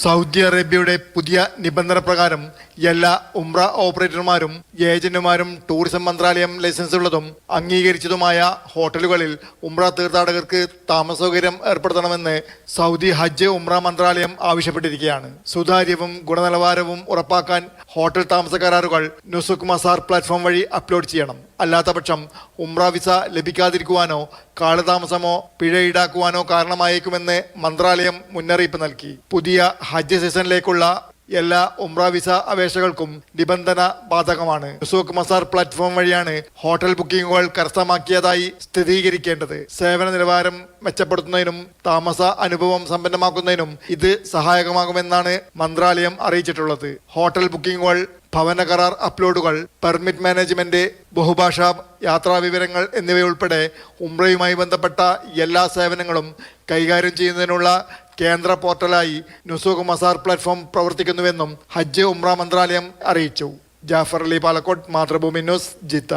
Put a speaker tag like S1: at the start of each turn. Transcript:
S1: Saudi അറേബ്യയുടെ പുതിയ നിബന്ധന പ്രകാരം എല്ലാ ഉംറ ഓപ്പറേറ്റർമാരും ഏജന്റുമാരും ടൂറിസം മന്ത്രാലയം ലൈസൻസ് ഉള്ളതും അംഗീകരിച്ചതുമായ ഹോട്ടലുകളിൽ ഉംറ തീർത്ഥാടകർക്ക് താമസ സൗകര്യം ഏർപ്പെടുത്തണമെന്ന് സൗദി ഹജ്ജ് ഉംറ മന്ത്രാലയം ആവശ്യപ്പെട്ടിരിക്കുകയാണ്. സുതാര്യവും ഗുണനിലവാരവും ഉറപ്പാക്കാൻ ഹോട്ടൽ താമസ കരാറുകൾ നുസുക് മസാർ പ്ലാറ്റ്ഫോം വഴി അപ്ലോഡ് ചെയ്യണം. അല്ലാത്തപക്ഷം ഉംറ വിസ ലഭിക്കാതിരിക്കുവാനോ കാലതാമസമോ പിഴ ഈടാക്കുവാനോ കാരണമായേക്കുമെന്ന് മന്ത്രാലയം മുന്നറിയിപ്പ് നൽകി. പുതിയ ഹജ്ജ് സീസണിലേക്കുള്ള എല്ലാ ഉംറ വിസ അപേക്ഷകൾക്കും നിബന്ധന ബാധകമാണ്. സുഖ് മസാർ പ്ലാറ്റ്ഫോം വഴിയാണ് ഹോട്ടൽ ബുക്കിംഗുകൾ കരസ്ഥമാക്കിയതായി സ്ഥിരീകരിക്കേണ്ടത്. സേവന നിലവാരം മെച്ചപ്പെടുത്തുന്നതിനും താമസ അനുഭവം സമ്പന്നമാക്കുന്നതിനും ഇത് സഹായകമാകുമെന്നാണ് മന്ത്രാലയം അറിയിച്ചിട്ടുള്ളത്. ഹോട്ടൽ ബുക്കിംഗുകൾ ഭവന കരാർ അപ്ലോഡുകൾ പെർമിറ്റ് മാനേജ്മെന്റ് ബഹുഭാഷാ യാത്രാ വിവരങ്ങൾ എന്നിവയുൾപ്പെടെ ഉംറയുമായി ബന്ധപ്പെട്ട എല്ലാ സേവനങ്ങളും കൈകാര്യം ചെയ്യുന്നതിനുള്ള കേന്ദ്ര പോർട്ടലായി നുസൂഖ് മസാർ പ്ലാറ്റ്ഫോം പ്രവർത്തിക്കുന്നുവെന്നും ഹജ്ജ് ഉംറ മന്ത്രാലയം അറിയിച്ചു. ജാഫർ അലി പാലക്കോട്ട് മാതൃഭൂമി ന്യൂസ് ജിത്ത